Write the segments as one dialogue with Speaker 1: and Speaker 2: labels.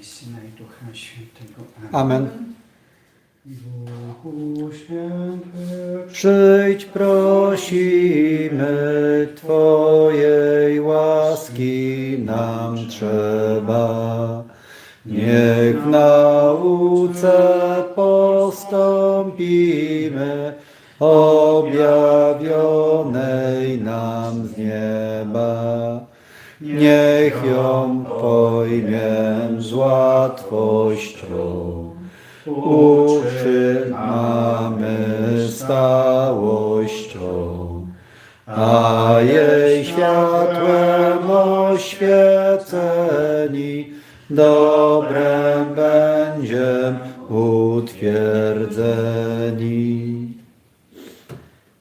Speaker 1: I Syna i Ducha Świętego.
Speaker 2: Amen.
Speaker 1: Duchu Święty,
Speaker 2: Przyjdź, prosimy, Twojej łaski nam trzeba. Niech w nauce postąpimy, objawionej nam z nieba. Niech ją pojmiem z łatwością. Utrzymamy stałością, a jej światłem oświeceni, dobrem będziem utwierdzeni.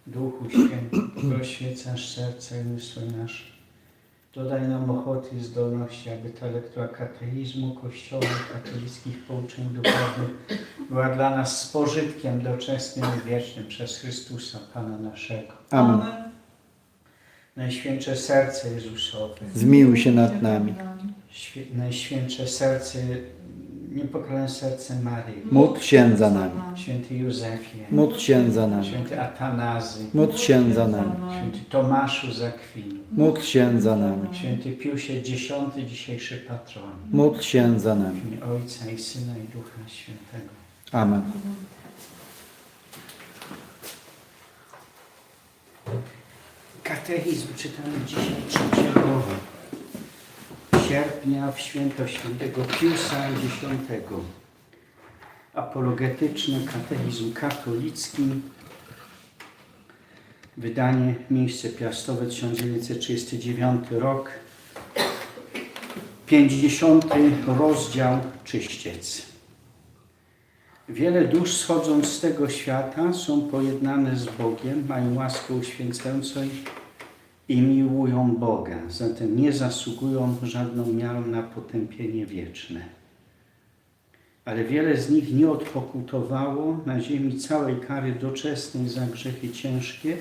Speaker 1: Duchu Święty, proświecasz serce i umysły nasze. Dodaj nam ochoty i zdolności, aby ta lektura kateizmu Kościoła katolickich pouczeń duchownych była dla nas z pożytkiem doczesnym i wiecznym przez Chrystusa, Pana naszego.
Speaker 2: Amen.
Speaker 1: Najświętsze serce Jezusowe,
Speaker 2: Zmiłuj się nad nami.
Speaker 1: Najświętsze serce, niepokalane serce Maryi,
Speaker 2: Módl się za nami.
Speaker 1: Święty Józefie,
Speaker 2: Módl się za nami.
Speaker 1: Święty Atanazy,
Speaker 2: Módl się za nami.
Speaker 1: Święty Tomaszu z Akwinu,
Speaker 2: Módl się za nami.
Speaker 1: Święty Piusie X, dzisiejszy patron.
Speaker 2: Módl się za
Speaker 1: W
Speaker 2: nami.
Speaker 1: imię Ojca i Syna i Ducha Świętego.
Speaker 2: Amen.
Speaker 1: Katechizm czytamy dzisiaj 3 sierpnia w święto świętego Piusa X. Apologetyczny katechizm katolicki. Wydanie miejsce piastowe 1939 rok. 50 rozdział Czyściec. Wiele dusz schodząc z tego świata są pojednane z Bogiem, mają łaskę uświęcającą i miłują Boga, zatem nie zasługują żadną miarą na potępienie wieczne. Ale wiele z nich nie odpokutowało na ziemi całej kary doczesnej za grzechy ciężkie,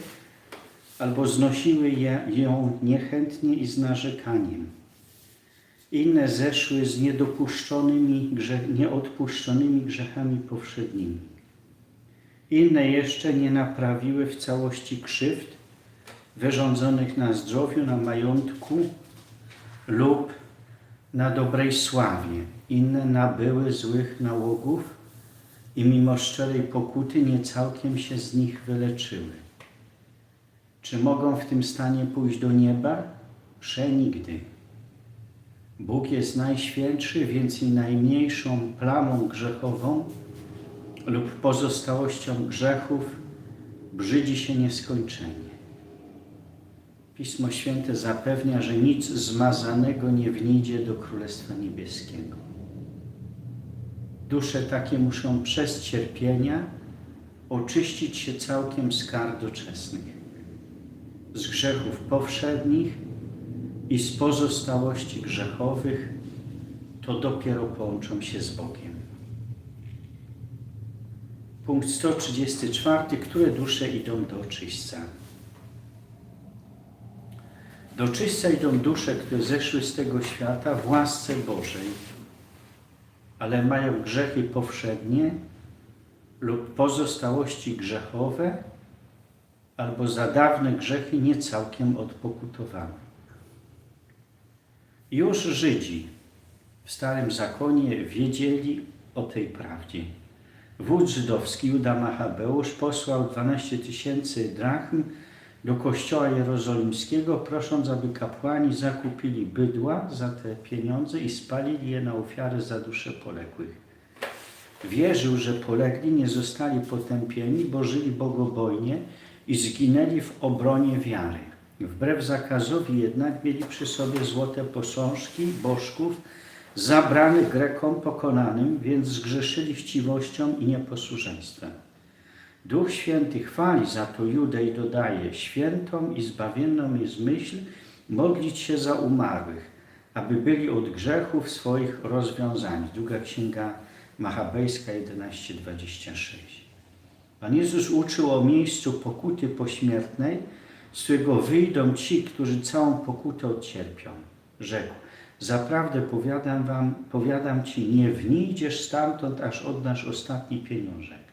Speaker 1: albo znosiły je, ją niechętnie i z narzekaniem. Inne zeszły z niedopuszczonymi, nieodpuszczonymi grzechami powszednimi. Inne jeszcze nie naprawiły w całości krzywd wyrządzonych na zdrowiu, na majątku lub na dobrej sławie. Inne nabyły złych nałogów i mimo szczerej pokuty nie całkiem się z nich wyleczyły. Czy mogą w tym stanie pójść do nieba? Przenigdy. Bóg jest najświętszy, więc i najmniejszą plamą grzechową lub pozostałością grzechów brzydzi się nieskończenie. Pismo Święte zapewnia, że nic zmazanego nie wnijdzie do Królestwa Niebieskiego. Dusze takie muszą przez cierpienia oczyścić się całkiem z kar doczesnych, z grzechów powszednich i z pozostałości grzechowych, to dopiero połączą się z Bogiem. Punkt 134. Które dusze idą do czyśćca? Do czyśćca idą dusze, które zeszły z tego świata w łasce Bożej, ale mają grzechy powszednie lub pozostałości grzechowe, albo za dawne grzechy nie całkiem odpokutowane. Już Żydzi w Starym Zakonie wiedzieli o tej prawdzie. Wódz żydowski Juda Machabeusz posłał 12 tysięcy drachm do kościoła jerozolimskiego, prosząc, aby kapłani zakupili bydła za te pieniądze i spalili je na ofiary za dusze poległych. Wierzył, że polegli nie zostali potępieni, bo żyli bogobojnie i zginęli w obronie wiary. Wbrew zakazowi jednak mieli przy sobie złote posążki bożków zabranych Grekom pokonanym, więc zgrzeszyli chciwością i nieposłuszeństwem. Duch Święty chwali za to Judę i dodaje, świętą i zbawienną jest myśl modlić się za umarłych, aby byli od grzechów swoich rozwiązani. Druga Księga Machabejska 11:26. Pan Jezus uczył o miejscu pokuty pośmiertnej, z którego wyjdą ci, którzy całą pokutę odcierpią. Rzekł, Zaprawdę powiadam wam, powiadam ci, nie wnijdziesz stamtąd, aż oddasz ostatni pieniążek.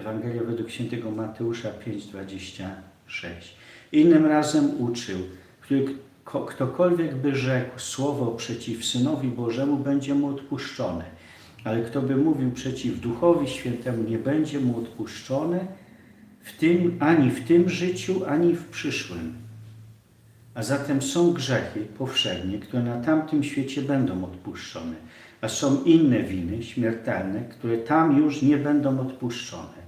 Speaker 1: Ewangelia według świętego Mateusza 5,26. Innym razem uczył, ktokolwiek by rzekł słowo przeciw Synowi Bożemu, będzie mu odpuszczone. Ale kto by mówił przeciw Duchowi Świętemu, nie będzie mu odpuszczone w tym, ani w tym życiu, ani w przyszłym. A zatem są grzechy powszednie, które na tamtym świecie będą odpuszczone, a są inne winy śmiertelne, które tam już nie będą odpuszczone.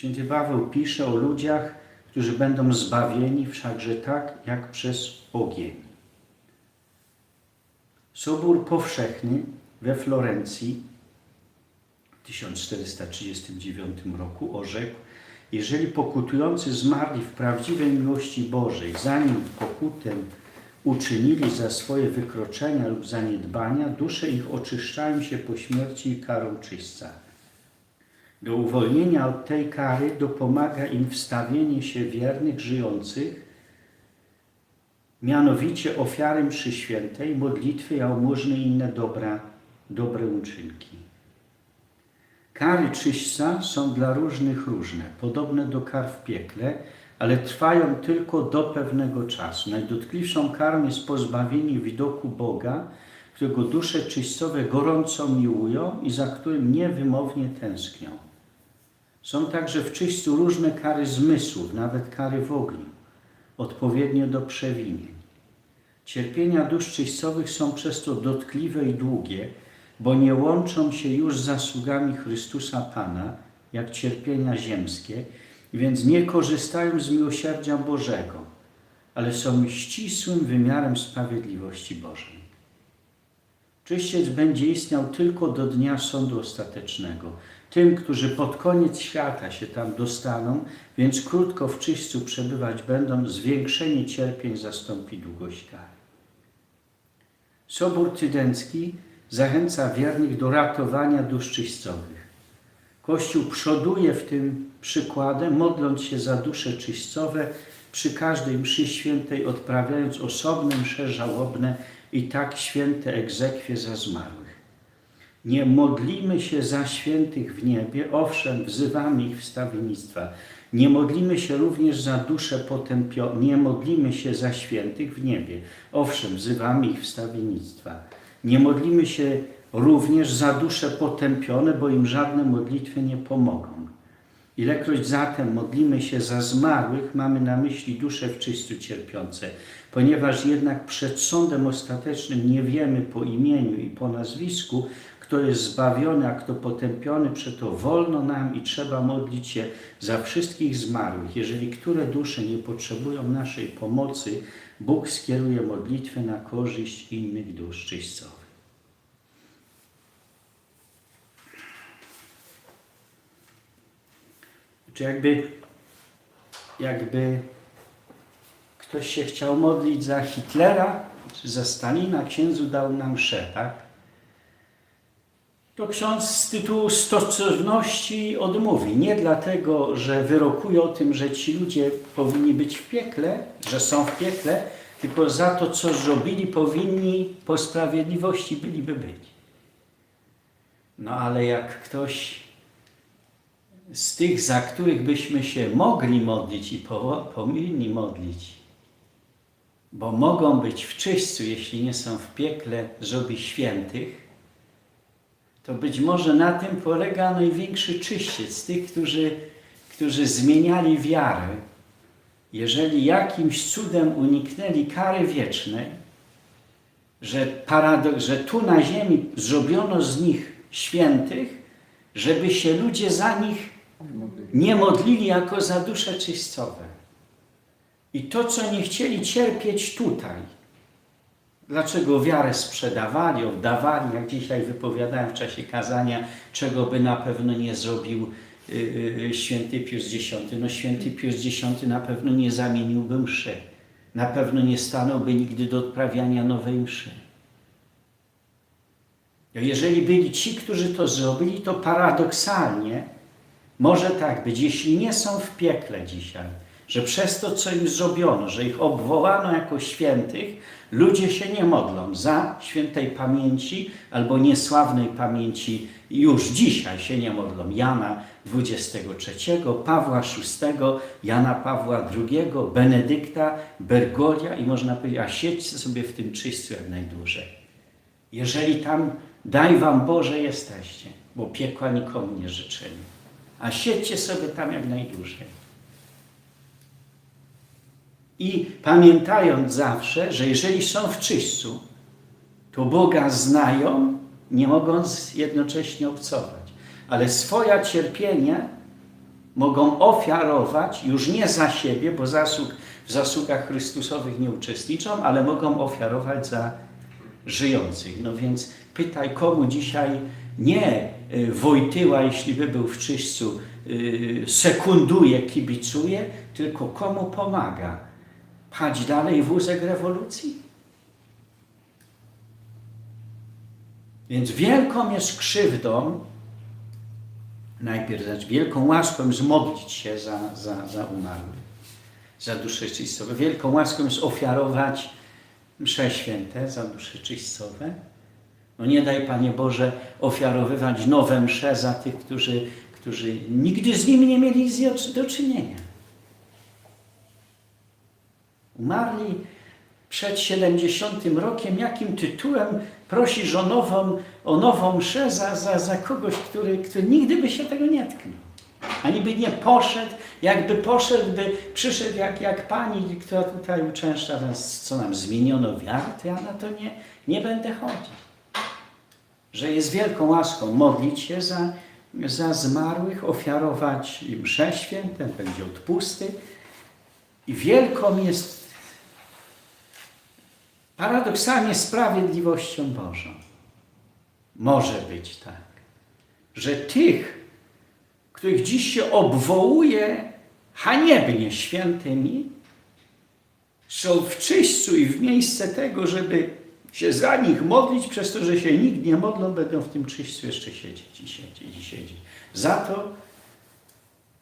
Speaker 1: Święty Paweł pisze o ludziach, którzy będą zbawieni wszakże tak, jak przez ogień. Sobór powszechny we Florencji w 1439 roku orzekł, jeżeli pokutujący zmarli w prawdziwej miłości Bożej, zanim pokutę uczynili za swoje wykroczenia lub zaniedbania, dusze ich oczyszczają się po śmierci karą czyśca. Do uwolnienia od tej kary dopomaga im wstawienie się wiernych żyjących, mianowicie ofiary mszy świętej, modlitwy, jałmużny i inne dobra, dobre uczynki. Kary czyśćca są dla różnych różne, podobne do kar w piekle, ale trwają tylko do pewnego czasu. Najdotkliwszą karą jest pozbawienie widoku Boga, którego dusze czyścowe gorąco miłują i za którym niewymownie tęsknią. Są także w czyśćcu różne kary zmysłów, nawet kary w ogniu, odpowiednio do przewinień. Cierpienia dusz czyścowych są przez to dotkliwe i długie, bo nie łączą się już z zasługami Chrystusa Pana, jak cierpienia ziemskie, więc nie korzystają z miłosierdzia Bożego, ale są ścisłym wymiarem sprawiedliwości Bożej. Czyściec będzie istniał tylko do dnia sądu ostatecznego. Tym, którzy pod koniec świata się tam dostaną, więc krótko w czyśćcu przebywać będą, zwiększenie cierpień zastąpi długość kary. Sobór Tydencki zachęca wiernych do ratowania dusz czyścowych. Kościół przoduje w tym przykładem, modląc się za dusze czyścowe przy każdej mszy świętej, odprawiając osobne msze żałobne i tak święte egzekwie za zmarłych. Nie modlimy się za świętych w niebie, owszem, wzywamy ich wstawiennictwa. Nie modlimy się również za dusze potępione, nie modlimy się za świętych w niebie, owszem, wzywamy ich wstawiennictwa. Nie modlimy się również za dusze potępione, bo im żadne modlitwy nie pomogą. Ilekroć zatem modlimy się za zmarłych, mamy na myśli dusze w czystu cierpiące, ponieważ jednak przed sądem ostatecznym nie wiemy po imieniu i po nazwisku, kto jest zbawiony, a kto potępiony, przeto wolno nam i trzeba modlić się za wszystkich zmarłych. Jeżeli które dusze nie potrzebują naszej pomocy, Bóg skieruje modlitwę na korzyść innych dusz czyścowych. Czy jakby, jakby ktoś się chciał modlić za Hitlera czy za Stalina, księdzu dał nam mszę, tak? To ksiądz z tytułu stosowności odmówi. Nie dlatego, że wyrokuje o tym, że ci ludzie powinni być w piekle, że są w piekle, tylko za to, co zrobili, powinni po sprawiedliwości byliby być. No ale jak ktoś z tych, za których byśmy się mogli modlić i po- powinni modlić, bo mogą być w czyśćcu, jeśli nie są w piekle, zrobi świętych, to być może na tym polega największy czyściec tych, którzy, którzy zmieniali wiarę. Jeżeli jakimś cudem uniknęli kary wiecznej, że, paradok, że tu na ziemi zrobiono z nich świętych, żeby się ludzie za nich nie modlili jako za dusze czyścowe. I to, co nie chcieli cierpieć tutaj, dlaczego wiarę sprzedawali, oddawali, jak dzisiaj wypowiadałem w czasie kazania, czego by na pewno nie zrobił y, y, święty Pius X. No święty Pius X na pewno nie zamieniłby mszy. Na pewno nie stanąłby nigdy do odprawiania nowej mszy. No Jeżeli byli ci, którzy to zrobili, to paradoksalnie może tak być, jeśli nie są w piekle dzisiaj, że przez to, co im zrobiono, że ich obwołano jako świętych, ludzie się nie modlą za świętej pamięci albo niesławnej pamięci już dzisiaj się nie modlą. Jana 23, Pawła VI, Jana Pawła II, Benedykta, Bergolia i można powiedzieć, a siedźcie sobie w tym czyśćcu jak najdłużej. Jeżeli tam, daj wam Boże, jesteście, bo piekła nikomu nie życzyli. A siedźcie sobie tam jak najdłużej. I pamiętając zawsze, że jeżeli są w czyśćcu, to Boga znają, nie mogąc jednocześnie obcować. Ale swoje cierpienie mogą ofiarować już nie za siebie, bo zasług, w zasługach Chrystusowych nie uczestniczą, ale mogą ofiarować za żyjących. No więc pytaj, komu dzisiaj nie y, Wojtyła, jeśli by był w czyśćcu, y, sekunduje, kibicuje, tylko komu pomaga. Pchać dalej wózek rewolucji? Więc wielką jest krzywdą, najpierw znaczy wielką łaską jest modlić się za, za, za umarłych, za dusze czystowe. Wielką łaską jest ofiarować msze święte za dusze czystowe. No nie daj, Panie Boże, ofiarowywać nowe msze za tych, którzy, którzy nigdy z nimi nie mieli do czynienia. Umarli przed 70 rokiem, jakim tytułem prosisz o nową, o nową mszę za, za, za kogoś, który, który nigdy by się tego nie tknął. Ani by nie poszedł, jakby poszedł, by przyszedł jak, jak pani, która tutaj uczęszcza nas, co nam zmieniono wiarę, to ja na to nie, nie będę chodzić. Że jest wielką łaską modlić się za, za zmarłych, ofiarować im msze święte, będzie odpusty. I wielką jest paradoksalnie sprawiedliwością Bożą. Może być tak, że tych, których dziś się obwołuje haniebnie świętymi, są w czyśćcu i w miejsce tego, żeby się za nich modlić, przez to, że się nikt nie modlą, będą w tym czyśćcu jeszcze siedzieć i siedzieć i siedzieć. Za to,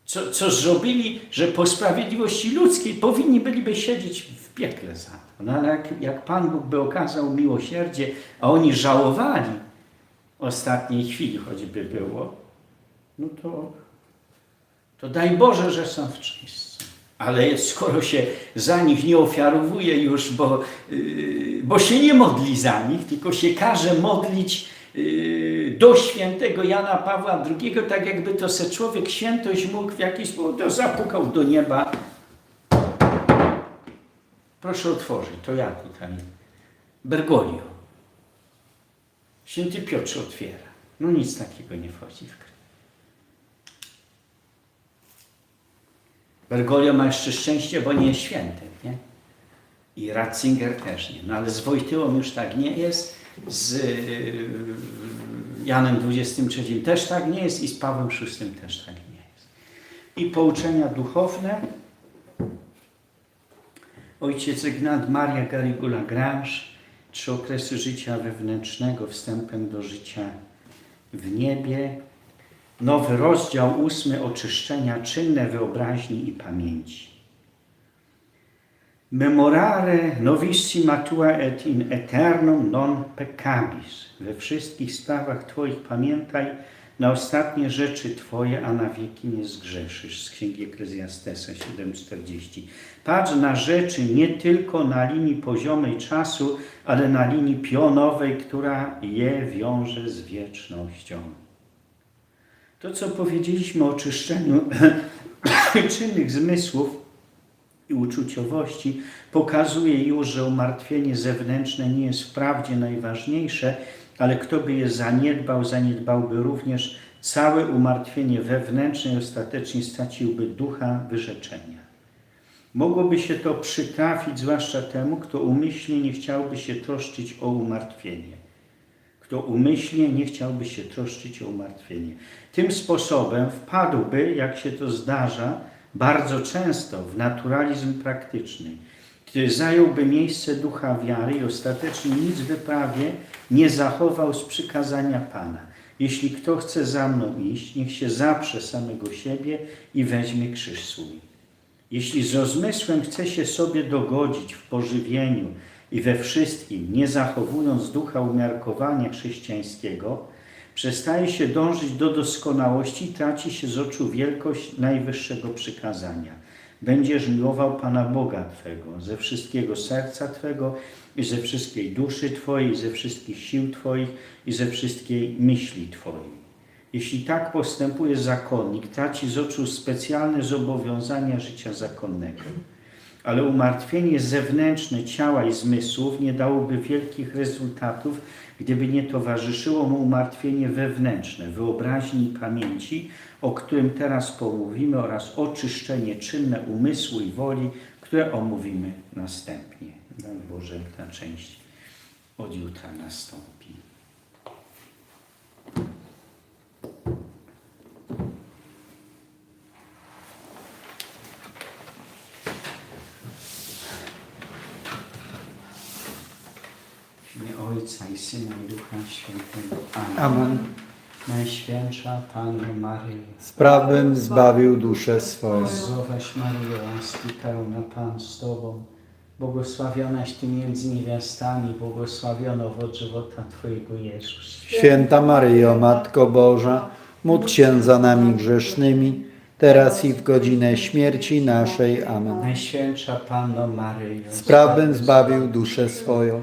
Speaker 1: co, co zrobili, że po sprawiedliwości ludzkiej powinni byliby siedzieć w piekle za. No ale jak, jak Pan Bóg by okazał miłosierdzie, a oni żałowali ostatniej chwili, choćby było, no to, to daj Boże, że są w czyśćcu. Ale skoro się za nich nie ofiarowuje już, bo, yy, bo się nie modli za nich, tylko się każe modlić yy, do świętego Jana Pawła II, tak jakby to se człowiek świętość mógł w jakiś sposób, to zapukał do nieba. Proszę otworzyć, to ja tutaj. Bergoglio. Święty Piotr otwiera. No nic takiego nie wchodzi w grę. Bergoglio ma jeszcze szczęście, bo nie jest świętym, nie? I Ratzinger też nie. No ale z Wojtyłą już tak nie jest, z yy, Janem XXIII też tak nie jest i z Pawłem VI też tak nie jest. I pouczenia duchowne. Ojciec Ignat Maria Garigula Grange, trzy okresy życia wewnętrznego wstępem do życia w niebie. Nowy rozdział ósmy oczyszczenia czynne wyobraźni i pamięci. Memorare novici matua et in eternum non peccabis. We wszystkich sprawach Twoich pamiętaj na ostatnie rzeczy Twoje, a na wieki nie zgrzeszysz. Z Księgi Eklezjastesa 7,40. Patrz na rzeczy nie tylko na linii poziomej czasu, ale na linii pionowej, która je wiąże z wiecznością. To, co powiedzieliśmy o czyszczeniu czynnych zmysłów i uczuciowości, pokazuje już, że umartwienie zewnętrzne nie jest wprawdzie najważniejsze, ale kto by je zaniedbał, zaniedbałby również całe umartwienie wewnętrzne i ostatecznie straciłby ducha wyrzeczenia. Mogłoby się to przytrafić zwłaszcza temu, kto umyślnie nie chciałby się troszczyć o umartwienie. Kto umyślnie nie chciałby się troszczyć o umartwienie. Tym sposobem wpadłby, jak się to zdarza, bardzo często w naturalizm praktyczny, który zająłby miejsce ducha wiary i ostatecznie nic wyprawie nie zachował z przykazania Pana. Jeśli kto chce za mną iść, niech się zaprze samego siebie i weźmie krzyż swój. Jeśli z rozmysłem chce się sobie dogodzić w pożywieniu i we wszystkim, nie zachowując ducha umiarkowania chrześcijańskiego, przestaje się dążyć do doskonałości i traci się z oczu wielkość najwyższego przykazania. Będziesz miłował Pana Boga Twego ze wszystkiego serca Twego i ze wszystkiej duszy Twojej, ze wszystkich sił Twoich i ze wszystkiej myśli Twojej. Jeśli tak postępuje zakonnik, traci z oczu specjalne zobowiązania życia zakonnego. Ale umartwienie zewnętrzne ciała i zmysłów nie dałoby wielkich rezultatów, gdyby nie towarzyszyło mu umartwienie wewnętrzne, wyobraźni i pamięci, o którym teraz pomówimy, oraz oczyszczenie czynne umysłu i woli, które omówimy następnie. Boże, ta część od jutra nastąpi. W imię Ojca i Syna i Ducha Świętego. Amen.
Speaker 2: Amen.
Speaker 1: Najświętsza Panno Maryjo,
Speaker 2: Z prawem zbawił duszę swoją.
Speaker 1: zdrowaś Maryjo, łaski pełna Pan z Tobą, błogosławionaś Ty między niewiastami, błogosławiony owoc żywota Twojego Jezus.
Speaker 2: Święta Maryjo, Matko Boża, módl się za nami grzesznymi, teraz i w godzinę śmierci naszej. Amen.
Speaker 1: Najświętsza Panno Maryjo,
Speaker 2: Z prawem zbawił duszę swoją.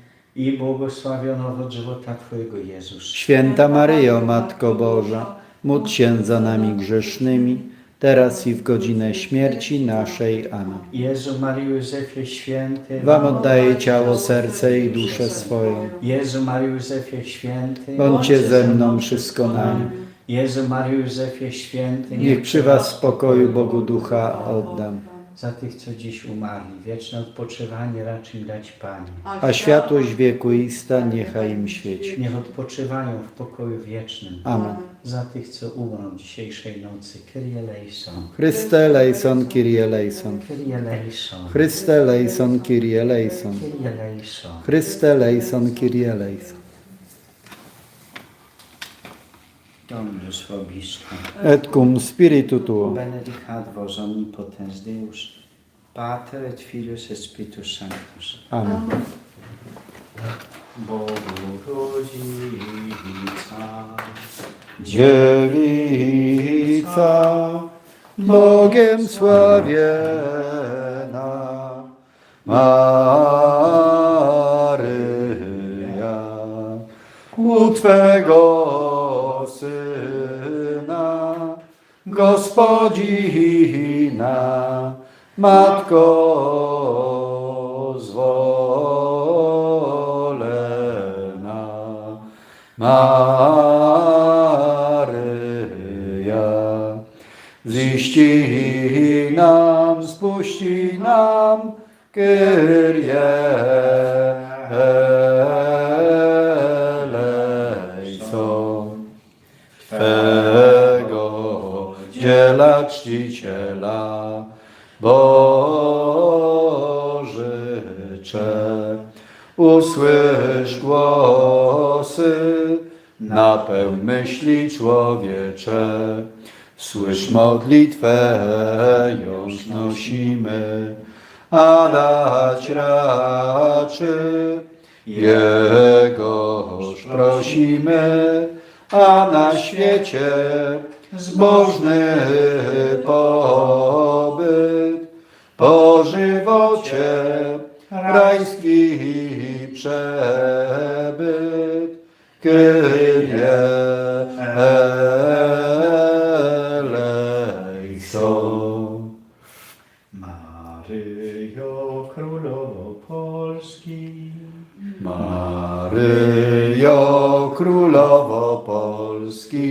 Speaker 1: i błogosławiony owoc żywota Twojego Jezus.
Speaker 2: Święta Maryjo, Matko Boża, módl się za nami grzesznymi, teraz i w godzinę śmierci naszej. Amen.
Speaker 1: Jezu, Maryjo, Józefie Święty,
Speaker 2: Wam oddaję ciało, serce i duszę swoją.
Speaker 1: Jezu, Maryjo, Józefie Święty,
Speaker 2: Bądźcie ze mną wszystko nami.
Speaker 1: Jezu, Maryjo, Józefie Święty,
Speaker 2: Niech przy Was w spokoju Bogu Ducha oddam.
Speaker 1: Za tych, co dziś umarli, wieczne odpoczywanie racz im dać Panie.
Speaker 2: A światłość wieku ista niechaj im świeci.
Speaker 1: Niech odpoczywają w pokoju wiecznym.
Speaker 2: Amen.
Speaker 1: Za tych, co umrą dzisiejszej nocy. Kyrie eleison.
Speaker 2: Chryste lejson, Kyrie lejson.
Speaker 1: Kyrie eleison.
Speaker 2: Chryste lejson, Kyrie lejson.
Speaker 1: Kyrie eleison.
Speaker 2: Chryste lejson, Kyrie lejson.
Speaker 1: Dominus vobiscum.
Speaker 2: Et cum spiritu tuo.
Speaker 1: Benedicat vos omnipotens Deus, Pater et Filius et Spiritus Sanctus.
Speaker 2: Amen.
Speaker 1: Bogu rodzica,
Speaker 2: Dziewica, Bogiem sławiena, Maryja, u Twego Gospodzina, Matko zwolena, Maryja, ziści nam, spuści nam, Kyrie eleison. Czciciela, Bożycze, usłysz głosy, napełń myśli człowiecze, słysz modlitwę, ją znosimy, a dać raczy, Jegoż prosimy, a na świecie zbożny pobyt, po żywocie rajski przebyt, Kyrie eleison.
Speaker 1: Maryjo Królowo Polski,
Speaker 2: Maryjo, Królowo Polski,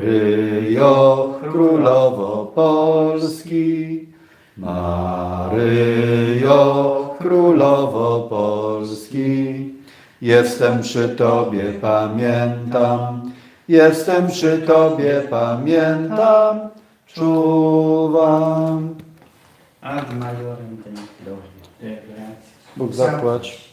Speaker 2: Maryjo, Królowo Polski, Maryjo, Królowo Polski, jestem przy Tobie, pamiętam, jestem przy Tobie, pamiętam, czuwam.
Speaker 1: Ad majorem ten Bóg
Speaker 2: Bóg zapłać.